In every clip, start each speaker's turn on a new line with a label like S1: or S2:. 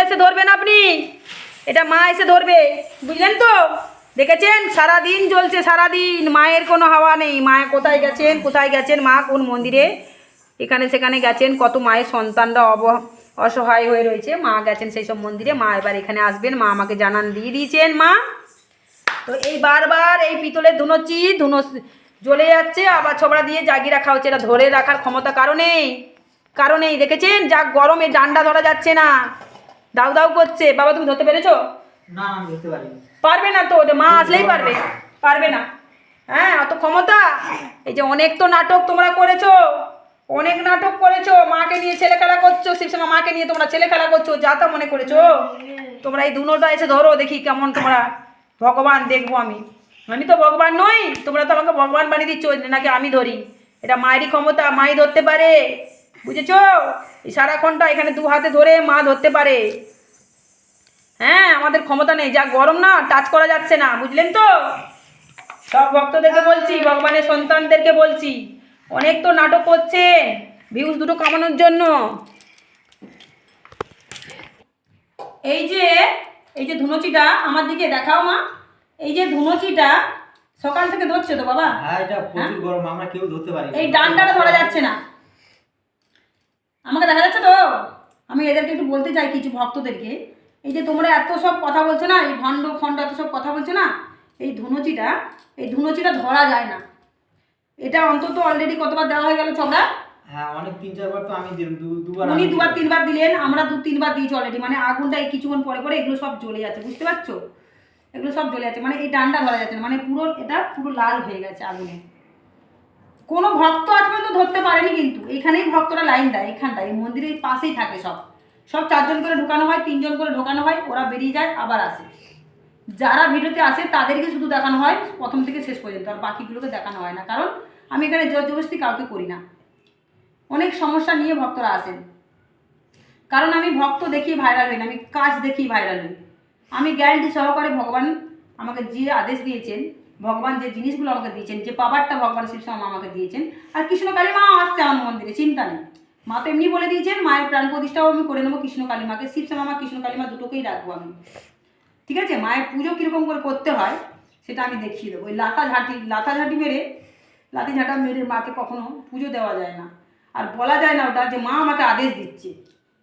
S1: এই এসে ধরবেন আপনি। এটা মা এসে ধরবে। বুঝলেন তো? দেখেছেন? সারা দিন জ্বলছে সারা মায়ের কোনো হাওয়া নেই। মায়ের কোথায় গেছেন? কোথায় গেছেন? মা কোন মন্দিরে? এখানে সেখানে গেছেন। কত মায়ের সন্তানরা অব অসহায় হয়ে রয়েছে। মা গেছেন সেই সব মন্দিরে। মা এবার এখানে আসবেন। মা আমাকে জানান দিয়ে দিয়েছেন, মা। তো এই বারবার এই পিতলের ধুনোচি ধুনো জ্বলে যাচ্ছে। আবার ছবড়া দিয়ে জাগিয়ে রাখা হচ্ছে। এটা ধরে রাখার ক্ষমতা কারণেই কারণেই দেখেছেন? যা গরমে ডান্ডা ধরা যাচ্ছে না। দাউ দাউ করছে। বাবা তুমি ধরতে পেরেছ?
S2: না আমি ধরতে পারিনি।
S1: পারবে না তো ওটা মা আসলেই পারবে। পারবে না। হ্যাঁ অত ক্ষমতা? এই যে অনেক তো নাটক তোমরা করেছ। অনেক নাটক করেছ। মাকে নিয়ে ছেলে খেলা করছ। শিবসমা মাকে নিয়ে তোমরা ছেলে খেলা করছ। যা তা মনে করেছ। তোমরা এই দুনোটা এসে ধরো দেখি কেমন তোমরা ভগবান দেখব আমি। আমি তো ভগবান নই তোমরা তো আমাকে ভগবান বানিয়ে দিচ্ছ নাকি আমি ধরি? এটা মায়েরই ক্ষমতা মাই ধরতে পারে। বুঝেছ? এই সারাক্ষণটা এখানে দু হাতে ধরে মা ধরতে পারে। হ্যাঁ আমাদের ক্ষমতা নেই। যা গরম না টাচ করা যাচ্ছে না বুঝলেন তো? সব ভক্তদেরকে বলছি ভগবানের সন্তানদেরকে বলছি অনেক তো নাটক করছে ভিউজ দুটো কামানোর জন্য। এই যে এই যে ধুনুচিটা আমার দিকে দেখাও মা। এই যে ধুনুচিটা সকাল থেকে ধরছে তো বাবা?
S2: হ্যাঁ এটা প্রচুর গরম আমরা কেউ ধরতে পারি।
S1: এই ডানটাটা ধরা যাচ্ছে না। আমাকে দেখা যাচ্ছে তো? আমি এদেরকে একটু বলতে চাই কিছু ভক্তদেরকে। এই যে তোমরা এত সব কথা বলছো না এই ভণ্ড খণ্ড এত সব কথা বলছো না এই ধুনুচিটা এই ধুনুচিটা ধরা যায় না। এটা অন্তত অলরেডি কতবার দেওয়া হয়ে গেল ছবড়া
S2: হ্যাঁ অনেক তিন চারবার তো আমি দুবার
S1: উনি দুবার তিনবার দিলেন আমরা দু তিনবার দিয়েছি অলরেডি মানে আগুনটা এই কিছুক্ষণ পরে পরে এগুলো সব জ্বলে যাচ্ছে বুঝতে পারছ? এগুলো সব জ্বলে যাচ্ছে মানে এই ডান্ডা ধরা যাচ্ছে না মানে পুরো এটা পুরো লাল হয়ে গেছে আগুনে। কোনো ভক্ত আজ পর্যন্ত ধরতে পারেনি কিন্তু। এখানেই ভক্তরা লাইন দেয়, এখানটা, এই মন্দিরের পাশেই থাকে সব। সব চারজন করে ঢোকানো হয়, তিনজন করে ঢোকানো হয়, ওরা বেরিয়ে যায়, আবার আসে। যারা ভিডিওতে আসে, তাদেরকে শুধু দেখানো হয় প্রথম থেকে শেষ পর্যন্ত, আর বাকিগুলোকে দেখানো হয় না। কারণ আমি এখানে জবরদস্তি কাউকে করি না। অনেক সমস্যা নিয়ে ভক্তরা আসেন। কারণ আমি ভক্ত দেখি ভাইরাল হই না, আমি কাজ দেখি ভাইরাল হই। আমি গ্যারান্টি সহকারে ভগবান আমাকে যে আদেশ দিয়েছেন ভগবান যে জিনিসগুলো আমাকে দিয়েছেন, যে পাওয়ারটা ভগবান শিবসামা আমাকে দিয়েছেন, আর কৃষ্ণ কালী মা আসছে আমার মন্দিরে, চিন্তা নেই। মা তো এমনি বলে দিয়েছেন, মায়ের প্রাণ প্রতিষ্ঠাও আমি করে নেব কৃষ্ণ কালী মাকে শিবসামা মা কৃষ্ণ কালী মা দুটোকেই রাখব আমি। ঠিক আছে? মায়ের পুজো কীরকম করে করতে হয়, সেটা আমি দেখিয়ে দেবো। ওই লাতা ঝাঁটি লাতা ঝাঁটি মেরে লাতি ঝাঁটা মেরে মাকে কখনো পুজো দেওয়া যায় না। আর বলা যায় না ওটা যে মা আমাকে আদেশ দিচ্ছে।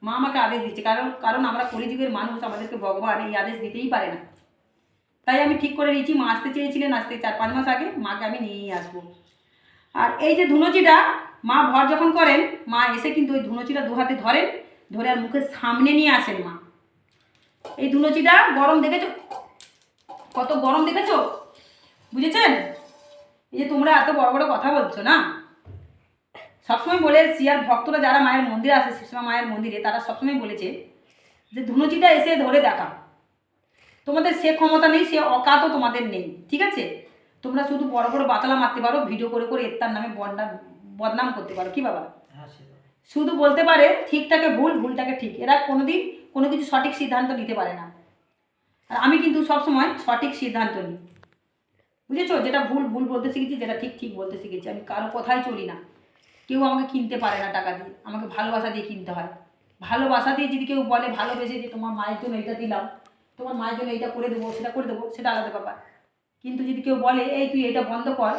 S1: মা আমাকে আদেশ দিচ্ছে, কারণ কারণ আমরা কলিযুগের মানুষ, আমাদেরকে ভগবান এই আদেশ দিতেই পারে না। তাই আমি ঠিক করে নিয়েছি, মা আসতে চেয়েছিলেন আসতে চার পাঁচ মাস আগে, মাকে আমি নিয়েই আসব। আর এই যে ধুনুচিটা, মা ভর যখন করেন, মা এসে কিন্তু ওই ধুনুচিটা দু হাতে ধরেন, ধরে আর মুখের সামনে নিয়ে আসেন মা। এই ধুনুচিটা গরম দেখেছ? কত গরম দেখেছ? বুঝেছেন? এই যে তোমরা এত বড় বড় কথা বলছো না? সবসময় বলে এসছি, আর ভক্তরা যারা মায়ের মন্দিরে আসে শিবসমা মায়ের মন্দিরে, তারা সবসময় বলেছে যে ধুনুচিটা এসে ধরে দেখা। তোমাদের সে ক্ষমতা নেই সে অকাতও তোমাদের নেই ঠিক আছে? তোমরা শুধু বড় বড় বাতলা মারতে পারো ভিডিও করে করে এর নামে বদনাম বদনাম করতে পারো কি বাবা?
S2: হ্যাঁ
S1: শুধু বলতে পারে ঠিকটাকে ভুল ভুলটাকে ঠিক। এরা কোনোদিন কোনো কিছু সঠিক সিদ্ধান্ত নিতে পারে না। আর আমি কিন্তু সবসময় সঠিক সিদ্ধান্ত নিই। বুঝেছ? যেটা ভুল ভুল বলতে শিখেছি যেটা ঠিক ঠিক বলতে শিখেছি। আমি কারও কথাই চলি না। কেউ আমাকে কিনতে পারে না টাকা দিয়ে। আমাকে ভালোবাসা দিয়ে কিনতে হয়। ভালোবাসা দিয়ে যদি কেউ বলে ভালোবেসে যে তোমার মায়ের জন্য এইটা দিলাম তোমার মায়ের জন্য এইটা করে দেবো, সেটা করে দেবো, সেটা আলাদা ব্যাপার। কিন্তু যদি কেউ বলে, এই তুই এটা বন্ধ কর,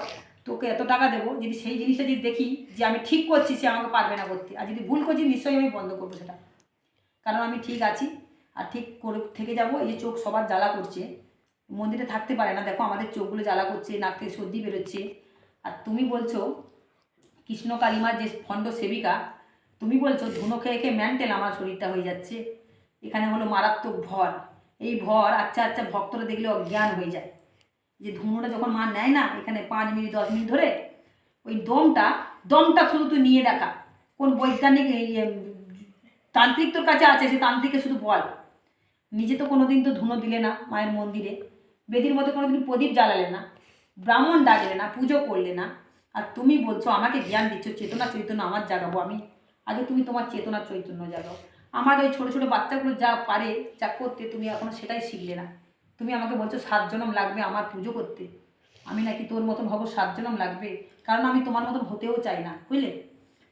S1: তোকে এত টাকা দেবো, যদি সেই জিনিসটা যদি দেখি যে আমি ঠিক করছি, সে আমাকে পারবে না করতে। আর যদি ভুল করছি, নিশ্চয়ই আমি বন্ধ করব সেটা। কারণ আমি ঠিক আছি, আর ঠিক করে, থেকে যাব, এই চোখ সবার জ্বালা করছে। মন্দিরে থাকতে পারে না, দেখো আমাদের চোখগুলো জ্বালা করছে, নাক থেকে সর্দি বেরোচ্ছে। আর তুমি বলছো, কৃষ্ণ কালিমার যে ফণ্ড সেবিকা, তুমি বলছো, ধুনো খেয়ে খেয়ে ম্যান্টেল আমার শরীরটা হয়ে যাচ্ছে। এখানে হলো মারাত্মক ভর। এই ভর আচ্ছা আচ্ছা ভক্তরা দেখলে অজ্ঞান হয়ে যায়। যে ধুনোটা যখন মা নেয় না, এখানে পাঁচ মিনিট, দশ মিনিট ধরে, ওই দমটা দমটা শুধু তুই নিয়ে দেখা। কোন বৈজ্ঞানিক তান্ত্রিক তোর কাছে আছে, সে তান্ত্রিককে শুধু বল। নিজে তো কোনোদিন তো ধুনো দিলে না মায়ের মন্দিরে। বেদির মধ্যে কোনোদিন প্রদীপ জ্বালালে না, ব্রাহ্মণ ডাকলে না, পুজো করলে না। আর তুমি বলছো, আমাকে জ্ঞান দিচ্ছ, চেতনা চৈতন্য আমার জাগাবো। আমি, আগে তুমি তোমার চেতনা চৈতন্য জাগাও। আমার ওই ছোটো ছোটো বাচ্চাগুলো যা পারে, যা করতে, তুমি এখনও সেটাই শিখলে না। তুমি আমাকে বলছো সাত জনম লাগবে আমার পুজো করতে। আমি নাকি তোর মতন হব সাত জনম লাগবে। কারণ আমি তোমার মতন হতেও চাই না, বুঝলে?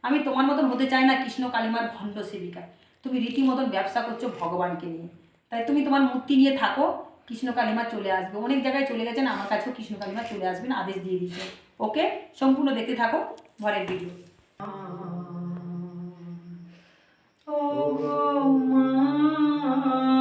S1: আমি তোমার মতন হতে চাই না কৃষ্ণ কালিমার ভণ্ড সেবিকা। তুমি রীতিমতন ব্যবসা করছ ভগবানকে নিয়ে। তাই তুমি তোমার মূর্তি নিয়ে থাকো, কৃষ্ণ কালিমা চলে আসবে। অনেক জায়গায় চলে গেছেন, আমার কাছেও কৃষ্ণ কালিমা চলে আসবেন আদেশ দিয়ে দিয়েছে। ওকে, সম্পূর্ণ দেখতে থাকো, ঘরের ভিডিও ও গো মা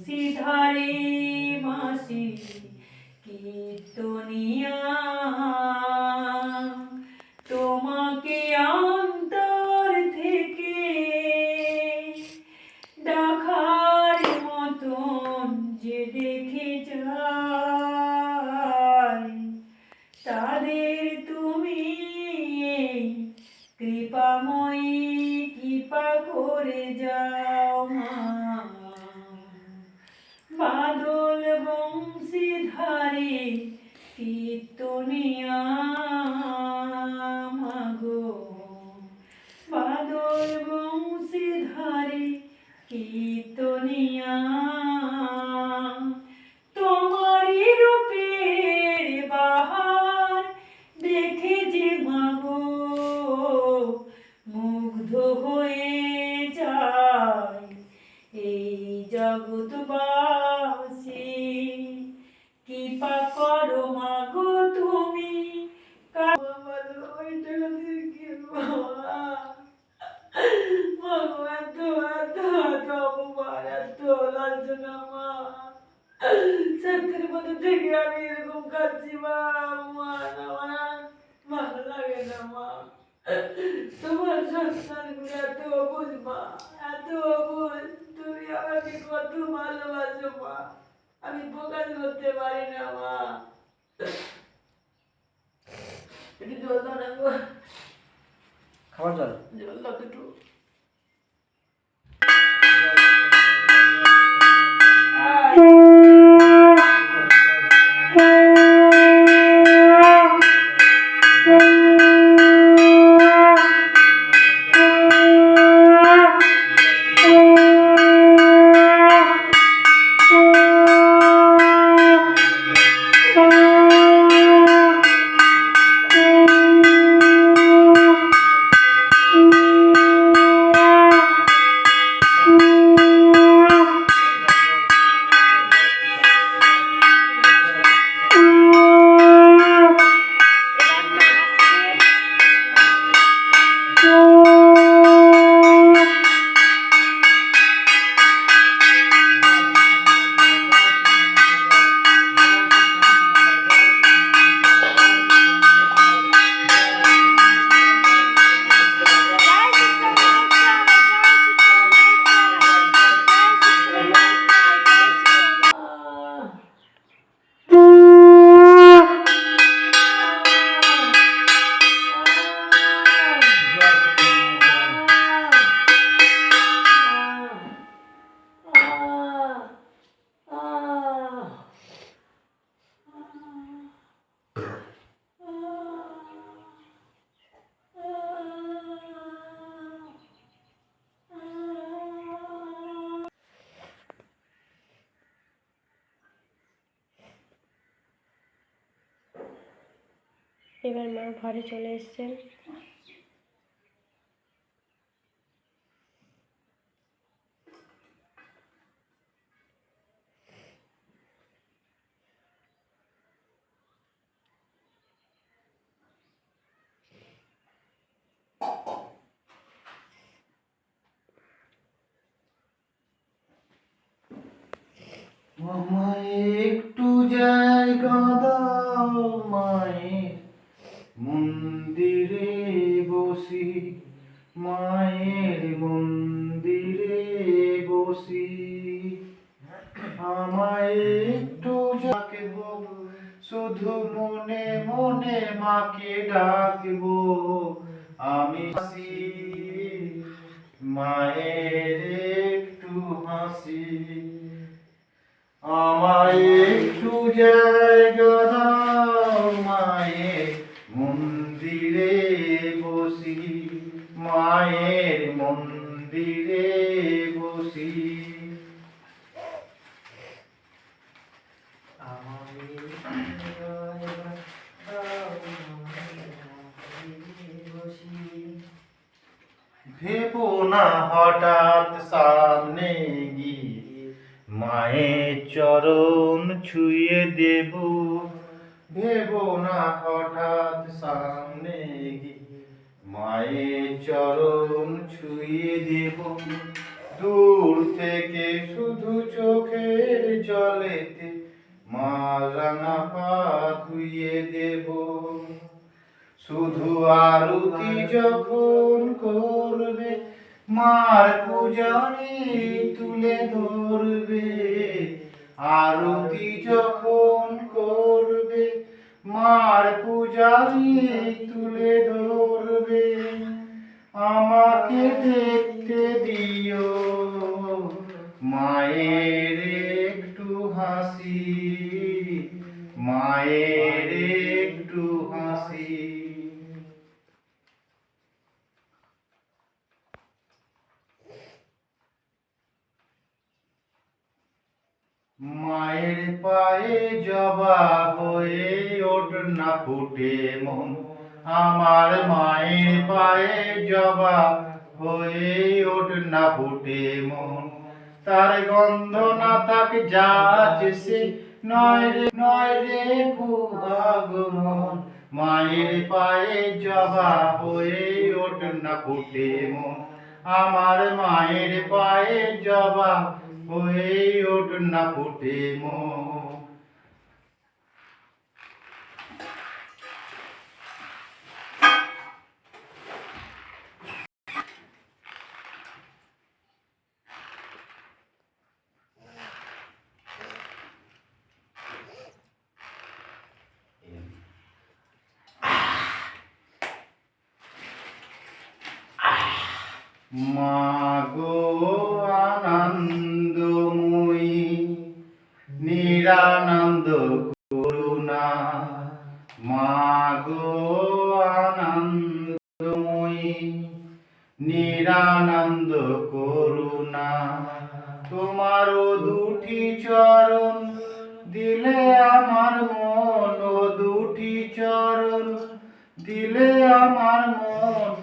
S1: বংশীধারী মাসি কীর্তনিয়া কীর্তনিয়া মাগো। বাদল বংশীধারী কীর্তনিয়া মা সত্যের মধ্যে থেকে আমি এরকম কাঁদছি মা মা আমার ভালো লাগে না মা। তোমার সন্তানগুলো এত অবুঝ মা এত অবুঝ তুমি আমাকে কত ভালোবাসো মা। আমি প্রকাশ করতে পারি না মা।
S2: খাবার জল?
S1: জল একটু।
S3: Thank you. ঘরে চলে এসছেন
S4: আমায় একটু জায়গা দাও। মায়ের মন্দিরে বসি। আমায় একটু ডাকব, শুধু মনে মনে মাকে ডাকবো। আমি হাসি, মায়ের একটু হাসি। আমায় একটু জায়গা দাও, মায়ের মায়ের মন্দিরে বসি। ভেবো না হঠাৎ সামনে গিয়ে, মায়ের চরণ ছুঁয়ে দেব ভেবো না হঠাৎ সামনে মায়ের চরণ ছুঁয়ে দেব। দূর থেকে শুধু চোখের জলেতে মা রাঙা পা ধুয়ে দেব। শুধু আরতি যখন করবে, মার পূজারি তুলে ধরবে। আরতি যখন করবে, মার পূজারি না ফুটে মন, আমার মায়ের পায়ে জবা হয়ে ওঠ না ফুটে মন। তার গন্ধ না তাক যাচ সে, নয় রে নয় রে ভুয়াগমন মায়ের পায়ে জবা হয়ে ওঠ না ফুটে মন, আমার মায়ের পায়ে জবা হয়ে ওঠ না ফুটে মন। মাগো আনন্দময়ী, নিরানন্দ করুণা। মাগো আনন্দময়ী, নিরানন্দ করুণা। তোমারও দুটি চরণ দিলে আমার মন ও দুটি চরণ দিলে আমার মন।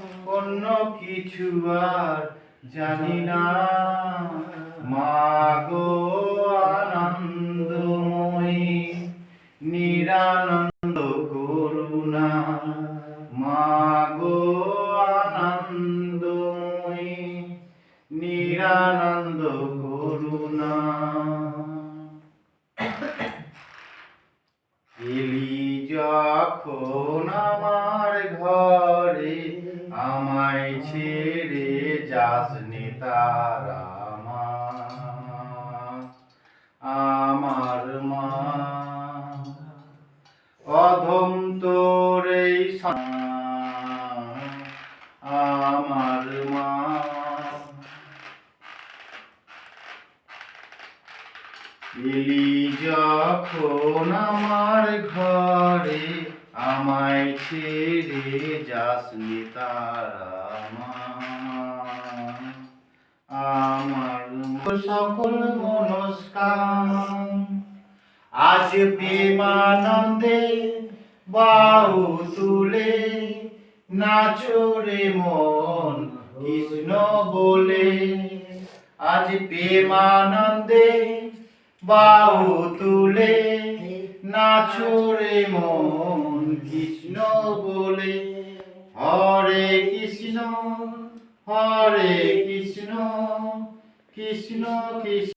S4: অন্য কিছু আর জানি না। মাগো আনন্দময়ী, নিরানন্দ করুণা। মাগো আনন্দময়ী, নিরানন্দ করুণা। এলি যখন আমার ঘরে আমায় ছেড়ে যাস নেতারা আমার মা। অধম তোর আমার মা। এলি যখন আমার ঘরে আমায় ছেড়ে যাস তারা মা। আমার সকল মনস্কার আজ প্রেমানন্দে বাউ তুলে নাচরে মন, কৃষ্ণ বলে। আজ প্রেমানন্দে বাউ তুলে নাচরে মন। কৃষ্ণ বলে হরে কৃষ্ণ হরে কৃষ্ণ কৃষ্ণ কৃষ্ণ।